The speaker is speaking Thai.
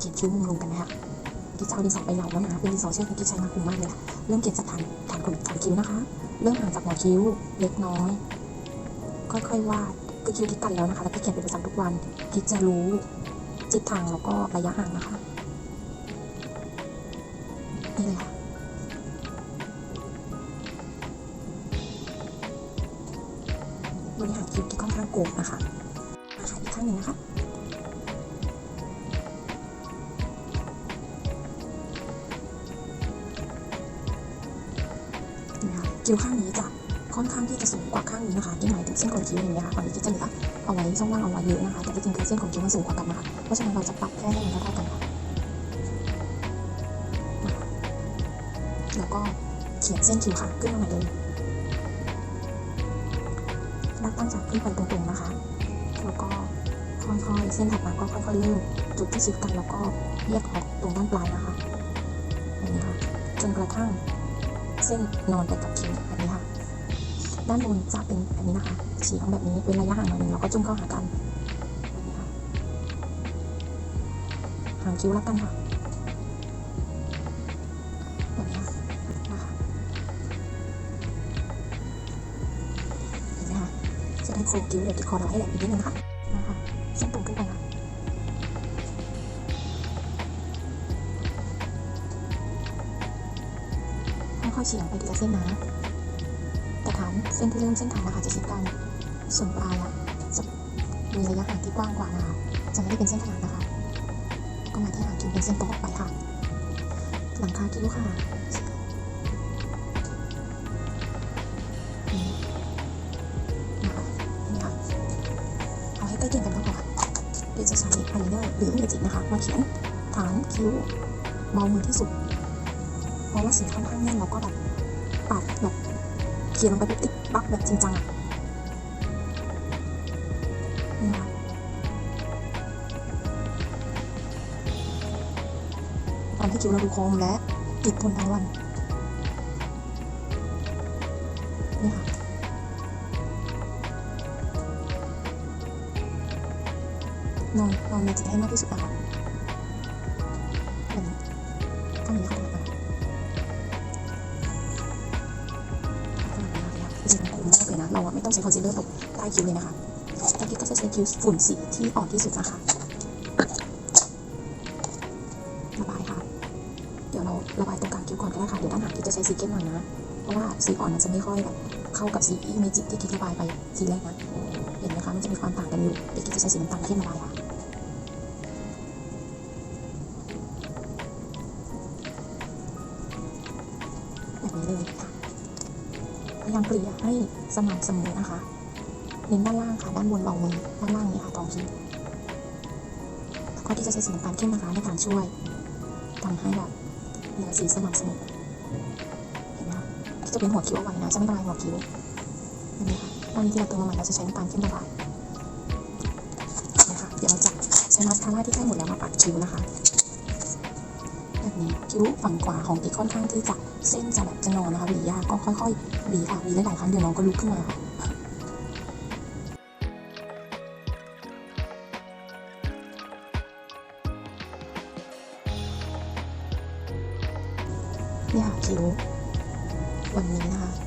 เขียนคิ้วมุมลงกันนะคะกิ๊กจะเอาดินสอไปเหลาแล้วนะเป็นดินสอเชื่อกที่กิ๊กใช้มาคุ้มมากเลยค่ะเริ่มเขียนจากฐานฐานขนฐานคิ้วนะคะ เริ่มห่างจากหัวคิ้วเล็กน้อย ค่อยๆวาดคือคิ้วกิ๊กกันแล้วนะคะ แล้วก็เขียนเป็นประจำทุกวันกิ๊กจะรู้ทิศทางแล้วก็ระยะห่างนะคะนี่เลยค่ะบริหารคิ้วกิ๊กค่อนข้างโกงนะคะมาค่ะอีกข้างหนึ่งนะคะ คิ้วข้างนี้จะค่อนข้างที่จะสูงกว่าข้างนี้นะคะที่หมายถึงเส้นขนคิ้วอย่างเงี้ยค่ะฝั่งนี้จะเหลือเอาไว้ช่องว่างเอาไว้เยอะนะคะแต่ที่จริงคือเส้นขนคิ้วมันสูงกว่ากันนะคะเพราะฉะนั้นเราจะปรับแค่ให้มันเท่าๆกันค่ะแล้วก็เขียนเส้นคิ้วค่ะขึ้นมาใหม่เลยแล้วตั้งจากขึ้นไปตรงๆนะคะ แล้วก็ค่อยๆเส้นถัดมาก็ค่อยๆเริ่มจุดที่ชิดกันแล้วก็แยกออกตรงด้านปลายนะคะอย่างนี้ค่ะจนกระทั่ง เส้นนอนไปกับคิ้วแบบนี้ค่ะ ด้านบนจะเป็นแบบนี้นะคะฉีกออกแบบนี้เป็นระยะห่างหน่อยหนึ่งแล้วก็จุ่มเข้าหากันแบบนี้ค่ะหางคิ้วรับกันค่ะแบบนี้ค่ะนะคะเห็นไหมคะจะได้โครงคิ้วเดี๋ยวที่คอเราให้แหลมอีกนิดนึงค่ะ ค่อยๆเฉียงไปทีละเส้นนะ แต่ฐานเส้นที่เริ่มเส้นฐานนะคะจะชิดกัน ส่วนปลายอะจะมีระยะห่างที่กว้างกว่านะคะจะไม่ได้เป็นเส้นขนานนะคะ ก็มาที่หางคิวเป็นเส้นตรงออกไปค่ะ หลังคาคิ้วค่ะเอาให้ใกล้เคียงกันก็พอค่ะเดี๋ยวจะใช้อายไลเนอร์หรือเมจิกนะคะ มาเขียนฐานคิ้วเบามือที่สุด ราะว่าสีค่อนข้างแน่นแล้วก็แบบปัดแบบเขียนลงไปปุ๊บติ๊กปักแบบจริงจังอะนี่นะคะตอนที่คิ้วเราดูโค้งและติดทนทั้งวันนี่ค่ะนอนนอนเมจิกให้มากที่สุดนะคะ นะเราอะไม่ต้องใช้คอนซีลเลอร์ตกใต้คิ้วเลยนะคะแต่กิ๊กก็จะใช้คิ้วฝุ่นสีที่อ่อนที่สุดนะคะระบายค่ะ เดี๋ยวเราระบายตรงกลางคิ้วก่อนก็ได้ค่ะ เดี๋ยวด้านหางกิ๊กจะใช้สีเข้มหน่อยนะ เพราะว่าสีอ่อนมันจะไม่ค่อยแบบเข้ากับสีเมจิกที่กิ๊กระบายไปทีแรกนะ เห็นไหมคะ มันจะมีความต่างกันอยู่เดี๋ยวกิ๊กจะใช้สีน้ำตาลเข้มระบายค่ะแบบนี้เลยค่ะ พยายามเกลี่ยให้สม่ำเสมอนะคะเน้นด้านล่างค่ะด้านบนเบามือด้านล่างนี้ค่ะตองคิ้วแล้วก็ที่จะใช้สีน้ำตาลเข้มนะคะในการช่วยทำให้แบบเหลือสีสม่ำเสมอเห็นไหมคะที่จะเป็นหัวคิ้วเอาไว้นะจะไม่ระบายหัวคิ้วเห็นไหมคะตอนนี้ที่เราเติมมาใหม่เราจะใช้น้ำตาลเข้มระบายนะคะเดี๋ยวเราจะใช้มาสคาร่าที่ใกล้หมดแล้วมาปัดคิ้วนะคะ แบบนี้คิ้วฝั่งขวาของกิ๊กค่อนข้างที่จะเส้นจะแบบจะนอนนะคะหวียากก็ค่อยๆหวีค่ะหวีหลายๆครั้งเดี๋ยวน้องก็ลุกขึ้นมาค่ะเนี่ยค่ะคิ้ววันนี้นะคะ